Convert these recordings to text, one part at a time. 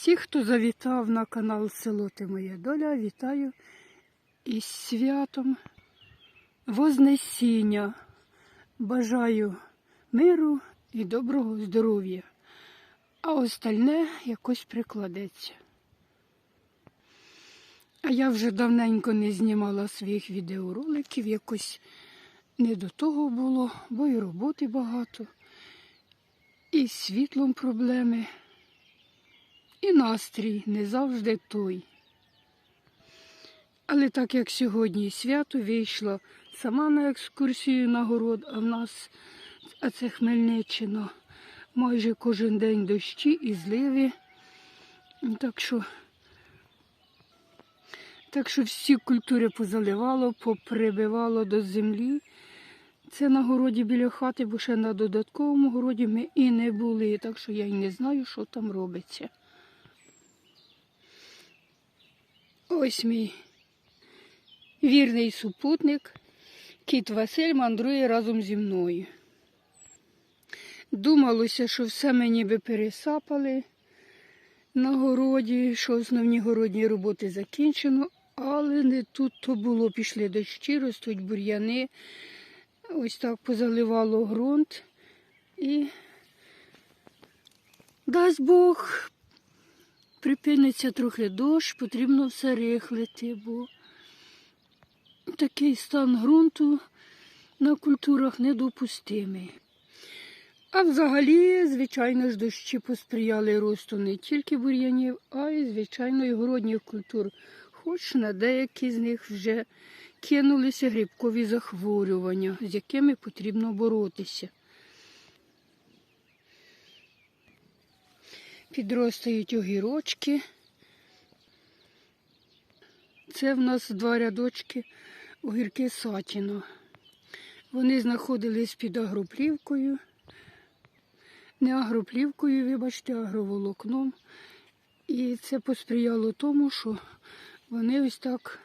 Всіх, хто завітав на канал Село Ти Моя Доля, вітаю із святом Вознесіння. Бажаю миру і доброго здоров'я, а остальне якось прикладеться. А я вже давненько не знімала своїх відеороликів, якось не до того було, бо і роботи багато, і з світлом проблеми. І настрій не завжди той. Але так як сьогодні свято вийшла сама на екскурсію на город, а в нас, а це Хмельниччина, майже кожен день дощі і зливи. Так що, так що всі культури позаливало, поприбивало до землі. Це на городі біля хати, бо ще на додатковому городі ми і не були, так що я й не знаю, що там робиться. Ось мій вірний супутник, кіт Василь мандрує разом зі мною. Думалося, що все ми ніби пересапали. На городі, що основні городні роботи закінчено, але не тут то було. Пішли дощі, ростуть бур'яни, ось так позаливало ґрунт. І дасть Бог припиниться трохи дощ, потрібно все рихлити, бо такий стан ґрунту на культурах недопустимий. А взагалі, звичайно ж, дощі посприяли росту не тільки бур'янів, а й, звичайно, і городніх культур. Хоч на деякі з них вже кинулися грибкові захворювання, з якими потрібно боротися. Підростають огірочки. Це в нас два рядочки огірки сатіно. Вони знаходились під агроплівкою. Не агроплівкою, вибачте, агроволокном. І це посприяло тому, що вони ось так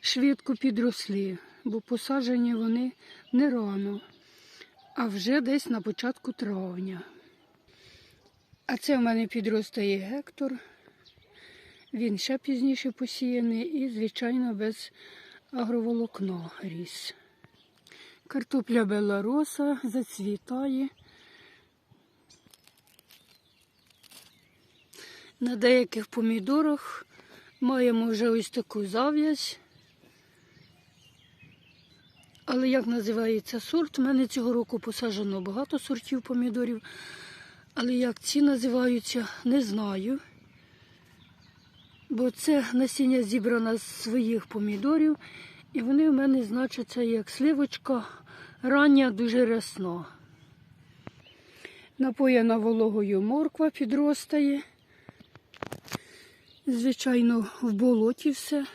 швидко підросли, бо посаджені вони не рано, а вже десь на початку травня. А це в мене підростає гектор. Він ще пізніше посіяний і, звичайно, без агроволокна ріс. Картопля белароса зацвітає. На деяких помідорах маємо вже ось таку зав'язь. Але як називається сорт? У мене цього року посаджено багато сортів помідорів. Але як ці називаються, не знаю. Бо це насіння зібрано з своїх помідорів, і вони в мене значаться як сливочка рання, дуже рясна. Напояна вологою морква підростає. Звичайно, в болоті все.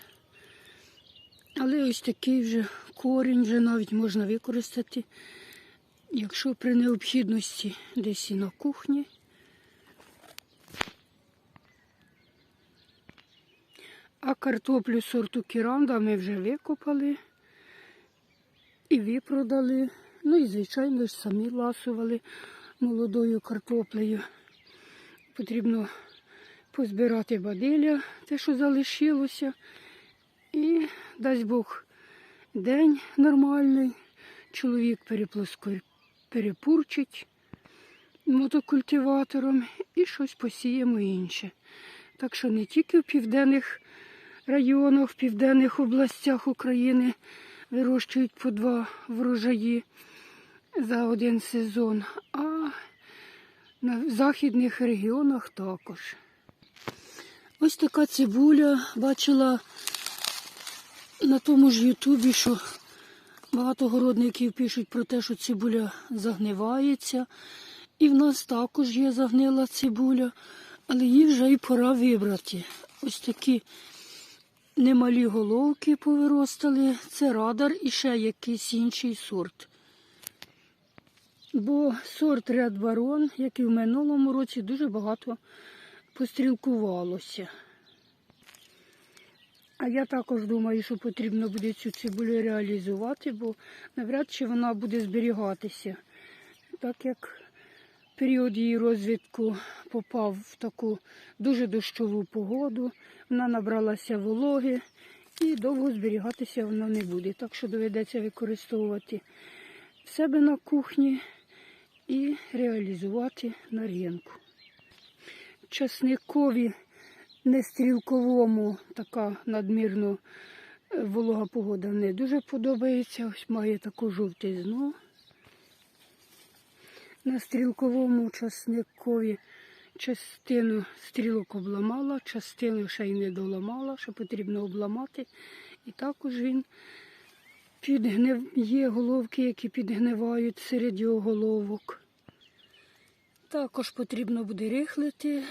Але ось такий вже корінь вже навіть можна використати. Якщо при необхідності десь і на кухні. А картоплю сорту кіранда ми вже викопали і випродали. Ну і, звичайно ж, самі ласували молодою картоплею. Потрібно позбирати бадиля, те, що залишилося. І дасть Бог день нормальний. Чоловік переплоскує перепурчить мотокультиватором і щось посіємо інше. Так що не тільки в південних районах, в південних областях України вирощують по два врожаї за один сезон, а на західних регіонах також. Ось така цибуля бачила на тому ж Ютубі, що Багато городників пишуть про те, що цибуля загнивається. І в нас також є загнила цибуля, але її вже і пора вибрати. Ось такі немалі головки повиростали. Це радар і ще якийсь інший сорт. Бо сорт ряд барон, як і в минулому році, дуже багато пострілкувалося. А я також думаю, що потрібно буде цю цибулю реалізувати, бо навряд чи вона буде зберігатися. Так як період її розвитку попав в таку дуже дощову погоду. Вона набралася вологи і довго зберігатися вона не буде. Так що доведеться використовувати в себе на кухні і реалізувати на ринку. Часникові нестрілковому така надмірно е, волога погода не дуже подобається. Ось має таку жовтизну. На стрілковому часникові частину стрілок обламала, частину ще й не доламала, що потрібно обламати. І також він підгнив... є головки, які підгнивають серед його головок. Також потрібно буде рихлити,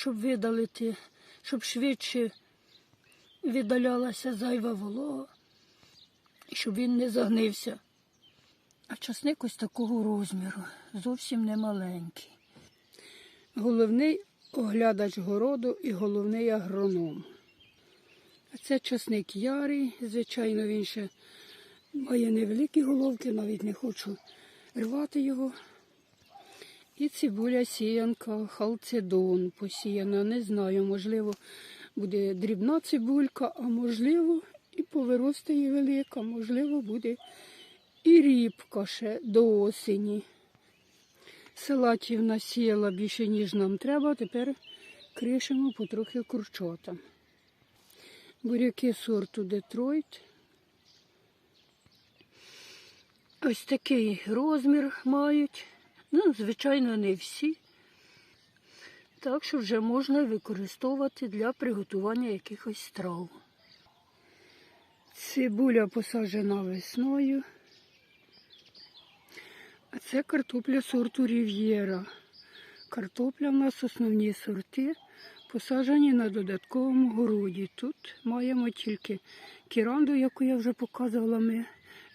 щоб видалити, щоб швидше віддалялася зайва волога, щоб він не загнився. А часник ось такого розміру, зовсім не маленький. Головний оглядач городу і головний агроном. А це часник ярий, звичайно, він ще має невеликі головки, навіть не хочу рвати його. І цибуля сіянка, халцедон посіяна. Не знаю, можливо, буде дрібна цибулька, а можливо, і повиростає велика, можливо, буде і рібка ще до осені. Салатів насіяла більше, ніж нам треба, тепер кришимо потрохи курчотам. Буряки сорту Детройт. Ось такий розмір мають. Ну, звичайно, не всі. Так що вже можна використовувати для приготування якихось страв. Цибуля посаджена весною. А це картопля сорту Рів'єра. Картопля в нас основні сорти, посаджені на додатковому городі. Тут маємо тільки кіранду, яку я вже показувала, ми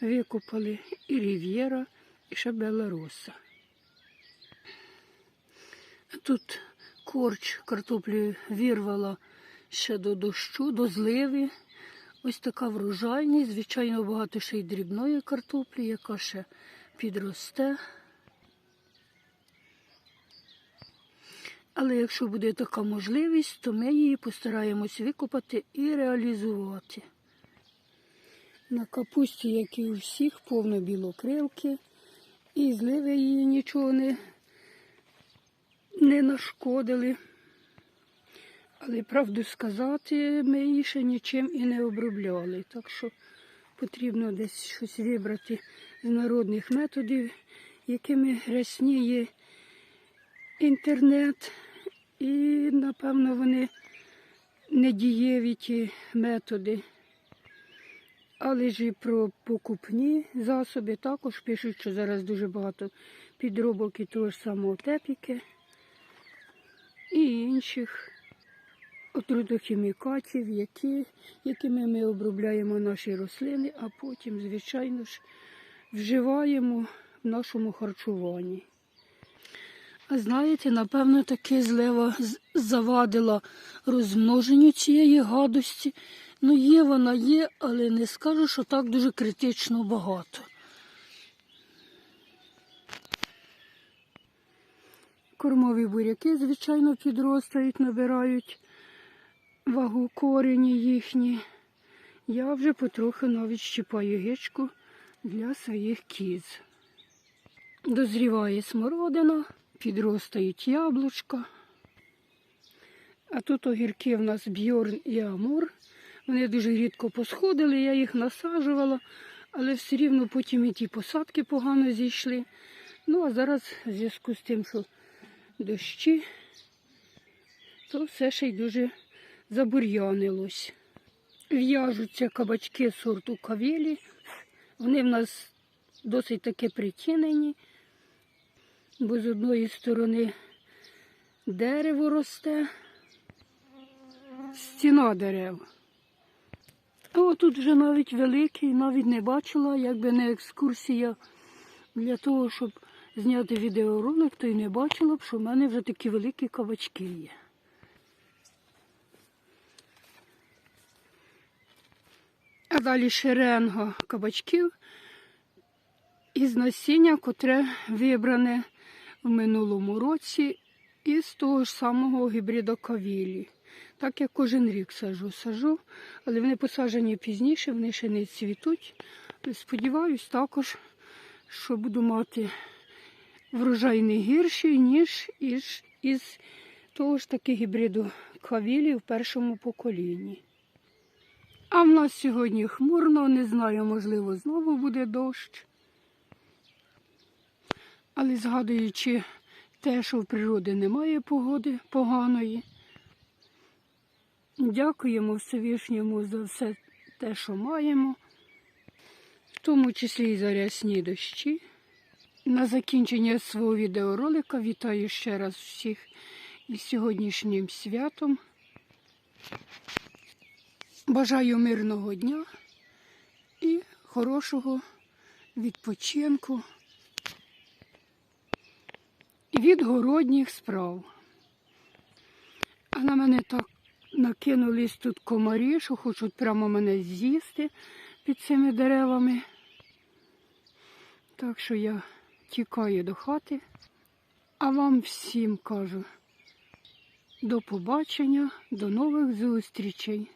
викопали, і Рів'єра, і ще Белароса. Тут корч картоплі вірвала ще до дощу, до зливи. Ось така врожайність. Звичайно, багато ще й дрібної картоплі, яка ще підросте. Але якщо буде така можливість, то ми її постараємось викопати і реалізувати. На капусті, як і у всіх, повно білокрилки, і зливи її нічого не не нашкодили. Але правду сказати, ми її ще нічим і не обробляли. Так що потрібно десь щось вибрати з народних методів, якими рясніє інтернет. І, напевно, вони недієві ті методи. Але ж і про покупні засоби також пишуть, що зараз дуже багато підробок і того ж самого тепіки і інших отрутохімікатів, які, якими ми обробляємо наші рослини, а потім, звичайно ж, вживаємо в нашому харчуванні. А знаєте, напевно, таке злива завадила розмноженню цієї гадості. Ну, є вона є, але не скажу, що так дуже критично багато. Кормові буряки, звичайно, підростають, набирають вагу корені їхні. Я вже потроху навіть щипаю гичку для своїх кіз. Дозріває смородина, підростають яблучка. А тут огірки в нас бьорн і амур. Вони дуже рідко посходили, я їх насаджувала, але все рівно потім і ті посадки погано зійшли. Ну а зараз в зв'язку з тим, що дощі, то все ще й дуже забур'янилось. В'яжуться кабачки сорту кавілі. Вони в нас досить таки притінені, бо з одної сторони дерево росте, стіна дерев. О, тут вже навіть великий, навіть не бачила, якби не екскурсія для того, щоб зняти відеоролик, то й не бачила б, що в мене вже такі великі кабачки є. А далі шеренга кабачків із насіння, котре вибране в минулому році із того ж самого гібрида кавілі. Так я кожен рік сажу, сажу, але вони посаджені пізніше, вони ще не цвітуть. Сподіваюсь також, що буду мати врожай не гірший, ніж із, із того ж таки гібриду кавілі в першому поколінні. А в нас сьогодні хмурно, не знаю, можливо, знову буде дощ. Але згадуючи те, що в природі немає погоди поганої, дякуємо Всевишньому за все те, що маємо, в тому числі і за рясні дощі. На закінчення свого відеоролика вітаю ще раз всіх із сьогоднішнім святом. Бажаю мирного дня і хорошого відпочинку від городніх справ. А на мене так накинулись тут комарі, що хочуть прямо мене з'їсти під цими деревами. Так що я тікаю до хати, а вам всім кажу до побачення, до нових зустрічей.